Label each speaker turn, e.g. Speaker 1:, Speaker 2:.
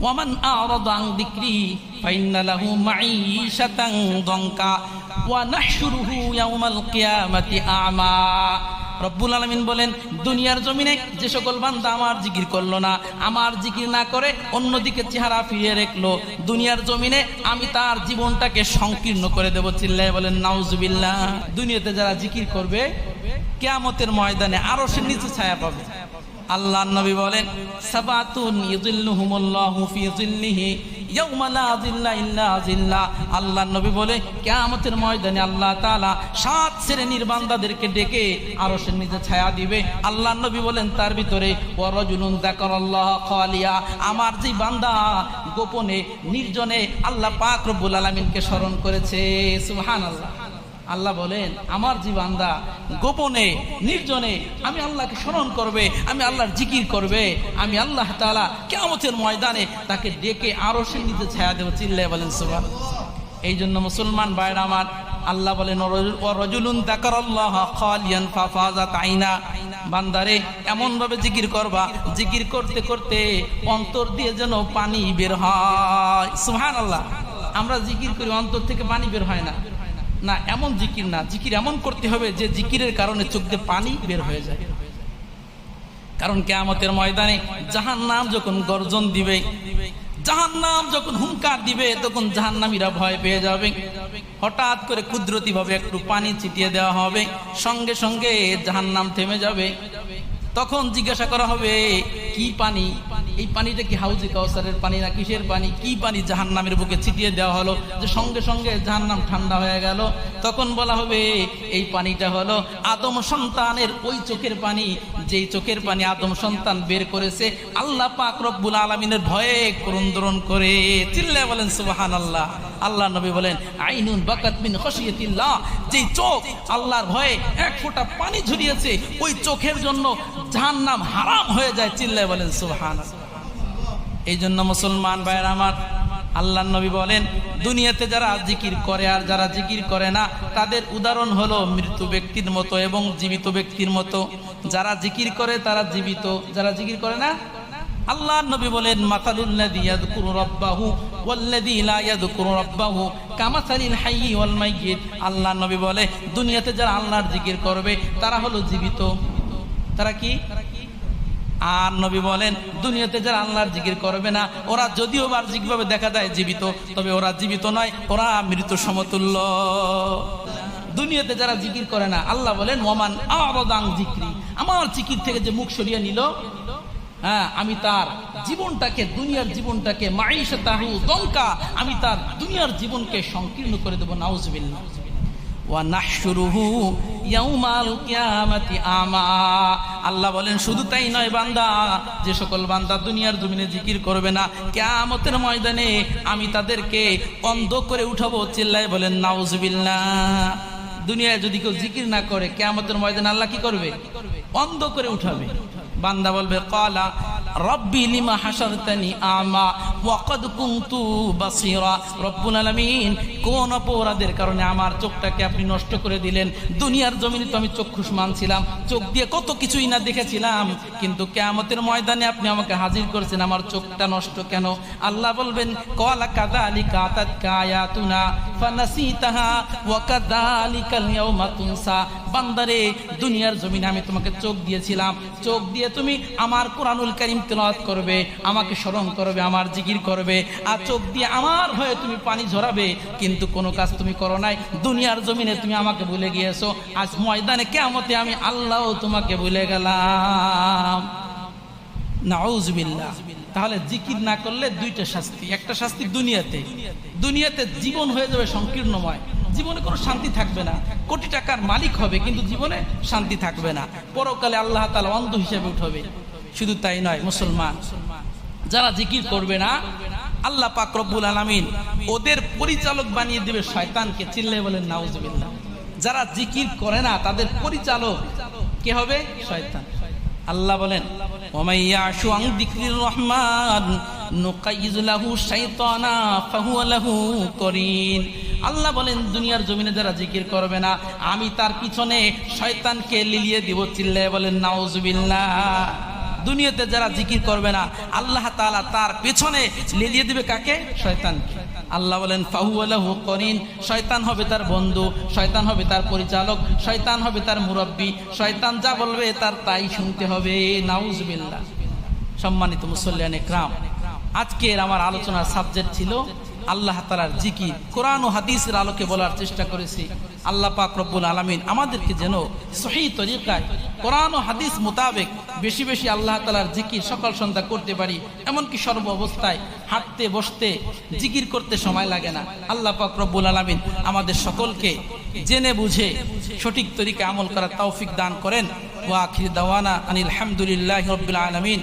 Speaker 1: ওয়ামান আমা। রব্বুল বলেন, দুনিয়ার জমিনে যে সকল বান্দা আমার জিকির করল না, আমার জিকির না করে অন্যদিকে চেহারা ফিরিয়ে রেখলো, দুনিয়ার জমিনে আমি তার জীবনটাকে সংকীর্ণ করে দেবো চিল্লায় বলেন, নাউজুবিল্লাহ। দুনিয়াতে যারা জিকির করবে, কেয়ামতের ময়দানে আরও সে নিচে ছায়া পাবে। আল্লাহ নবী বলেন, সাবাতুন ইযিল্লুহুমুল্লাহু ফি যিল্লিহি, ইয়াউমা লা যিল্লা ইল্লা যিল্লা। আল্লাহ নবী বলে, কিয়ামতের ময়দানে আল্লাহ তাআলা সাত শ্রেণির বান্দাদেরকে ডেকে আরশের নিচে ছায়া দিবে। আল্লাহ নবী বলেন, তার ভিতরে, ওয়া রাজুলুন যাকারাল্লাহ খালিয়া। আমার যে বান্দা গোপনে, নির্জনে আল্লাহ পাক রব্বুল আলামিনকে স্মরণ করেছে। সুবহানাল্লাহ। আল্লাহ বলেন, আমার জীবান্দা গোপনে, নির্জনে আমি আল্লাহকে স্মরণ করবে, আমি আল্লাহর জিকির করবে, আমি আল্লাহ তাআলা কেমতের ময়দানে তাকে ডেকে আরও সে নিতে ছায়া দেবো। চিল্লে বলেন সুবাহ এই জন্য মুসলমান ভাইরা আমার, আল্লাহ বলেন "ও রজুলুন আইনা বান্দারে এমন ভাবে জিকির করবা, জিকির করতে করতে অন্তর দিয়ে যেন পানি বের হয়। সুবহানাল্লাহ। আমরা জিকির করি, অন্তর থেকে পানি বের হয় না। না, এমন জিকির না। জিকির এমন করতে হবে যে জিকিরের কারণে চোখ পানি বের হয়ে যায়। কারণ কেয়ামতের ময়দানে জাহান নাম যখন গর্জন দিবে জাহান নাম যখন হুঙ্কার দিবে, তখন জাহান্নামীরা ভয় পেয়ে যাবে। হঠাৎ করে কুদরতি ভাবে একটু পানি ছিটিয়ে দেওয়া হবে, সঙ্গে সঙ্গে জাহান নাম থেমে যাবে। তখন জিজ্ঞাসা করা হবে, কি পানি? এই পানিটা কি হাউজি কাউসারের পানি না কিসের পানি? কি পানি জাহান নামের বুকে ছিটিয়ে দেওয়া হলো? যে সঙ্গে সঙ্গে জাহান নাম ঠান্ডা হয়ে গেল। তখন বলা হবে, এই পানিটা হলো আদম সন্তানের ওই চোখের পানি। যেই চোখের পানি আদম সন্তান বের করেছে, আল্লাহ পাক রব্বুল আলমিনের ভয়ে ক্রন্দন করে চিল্লা বলেন সুবাহান আল্লাহ আল্লাহ নবী বলেন, আইনুন বাকাত মিন খসিয়াতিল্লাহ যেই চোখ আল্লাহর ভয়ে এক ফোঁটা পানি ঝরিয়েছে, ওই চোখের জন্য জাহান নাম হারাম হয়ে যায়, চিল্লায় বলেন সুবহান এই জন্য মুসলমান ভাইয়ের আমার আল্লাহ নবী বলেন, দুনিয়াতে যারা জিকির করে আর যারা জিকির করে না, তাদের উদাহরণ হলো মৃত্যু ব্যক্তির মতো এবং জীবিত ব্যক্তির মতো। যারা জিকির করে, তারা জীবিত। যারা জিকির করে না আল্লাহ নবী বলেন আল্লাহ নবী বলে, দুনিয়াতে যারা আল্লাহর জিকির করবে, তারা হলো জীবিত। তারা কি? আর নবী বলেন, দুনিয়াতে যারা আল্লাহর জিকির করবে না, ওরা যদিও বাহ্যিকভাবে দেখা যায় জীবিত, তবে ওরা জীবিত নয়, ওরা মৃত সমতুল্য। দুনিয়াতে যারা জিকির করে না, আল্লাহ বলেন ওমান আবাদাং জিক্রি আমার জিকির থেকে যে মুখ সরিয়ে নিল হ্যাঁ আমি তার জীবনটাকে, দুনিয়ার জীবনটাকে মাইশা তাহু দঙ্কা আমি তার দুনিয়ার জীবনকে সংকীর্ণ করে দেবো, নাউজবিল্লাহ। আল্লাহ বলেন, শুধু তাই নয় বান্দা, যে সকল বান্দা দুনিয়ার জমিনে জিকির করবে না, কেয়ামতের ময়দানে আমি তাদেরকে অন্ধ করে উঠাবো, চিল্লায় বলেন নাউজবিল্লা দুনিয়ায় যদি কেউ জিকির না করে, কেয়ামতের ময়দানে আল্লাহ কি করবে? অন্ধ করে উঠাবে। বান্দা বলবে কলা রব্বি লিমা হাসারতানি আমা ওয়াকাদ কুনতু বাসীরা। রব্বুল আলামিন কোন অপরাধের কারণে আমার চোখটাকে আপনি নষ্ট করে দিলেন? দুনিয়ার জমিনে তো আমি চক্ষুষ্মান ছিলাম চোখ দিয়ে কত কিছুই না দেখেছিলাম। কিন্তু কিয়ামতের ময়দানে আপনি আমাকে হাজির করেছেন। আমার চোখটা নষ্ট কেন? আল্লাহ বলবেন, কলা কাযালিকা আতাতকা আয়াতুনা ফানাসিতাহা ওয়া কাযালিকাল ইয়াউমা তুনসা। বান্দারে, দুনিয়ার জমিনে আমি তোমাকে চোখ দিয়েছিলাম। চোখ দিয়ে তুমি আমার কোরআনুল কারীম তেলাওয়াত করবে, আমাকে স্মরণ করবে, আমার জিকির করবে, আর চোখ দিয়ে আমার হয়ে তুমি পানি ঝরাবে, কিন্তু কোনো কাজ তুমি করো নাই। দুনিয়ার জমিনে তুমি আমাকে ভুলে গিয়েছো। আজ ময়দানে কেমতে আমি আল্লাহ তোমাকে ভুলে গেলাম। নাউজবিল্লাহ তাহলে জিকির না করলে দুইটা শাস্তি। একটা শাস্তি দুনিয়াতে। দুনিয়াতে জীবন হয়ে যাবে সংকীর্ণময়। জীবনে কোনো শান্তি থাকবে না। কোটি টাকার মালিক হবে, কিন্তু জীবনে শান্তি থাকবে না। পরকালে আল্লাহ তালা অন্ধ হিসেবে উঠবে। শুধু তাই নয়, মুসলমান, যারা জিকির করবে না, আল্লাহ পাক রব্বুল আলামিন ওদের পরিচালক বানিয়ে দেবে শয়তানকে। চিল্লে বলেন, নাউজুবিল্লাহ। যারা জিকির করে না, তাদের পরিচালক কে হবে? শয়তান। আল্লাহ বলেন ওমাইয়াশু আন যিকরির রহমান। আল্লাহ বলেন, দুনিয়ার জমিনে যারা জিকির করবে না, আমি তার পিছনে শয়তানকে লিলিয়ে দিব, চিল্লায় বলেন, নাউজুবিল্লাহ। দুনিয়াতে যারা জিকির করবে না, আল্লাহ তাআলা তার পেছনে লিলিয়ে দিবে কাকে? শয়তান আল্লাহ বলেন ফাহুয়ালাহু করিন। শয়তান হবে তার বন্ধু, শয়তান হবে তার পরিচালক, শয়তান হবে তার মুরব্বী, শয়তান যা বলবে তার তাই শুনতে হবে, নাউজুবিল্লাহ। সম্মানিত মুসল্লিয়ান একরাম আজকের আমার আলোচনার সাবজেক্ট ছিল আল্লাহ তালার জিকির। কোরআন ও হাদিসের আলোকে বলার চেষ্টা করেছি। আল্লাহ পাক রব্বুল আলমিন আমাদেরকে যেন সহি তরিকায় কোরআন ও হাদিস মোতাবেক বেশি বেশি আল্লাহ তালার জিকির সকাল সন্ধ্যা করতে পারি, এমনকি সর্ব অবস্থায় হাঁটতে, বসতে জিকির করতে সময় লাগে না। আল্লাহ পাক রব্বুল আলমিন আমাদের সকলকে জেনে বুঝে সঠিক তরিকে আমল করার তৌফিক দান করেন। ওয়া আখির দাওয়ানা আনিল হামদুলিল্লাহ রব্বিল আলমিন।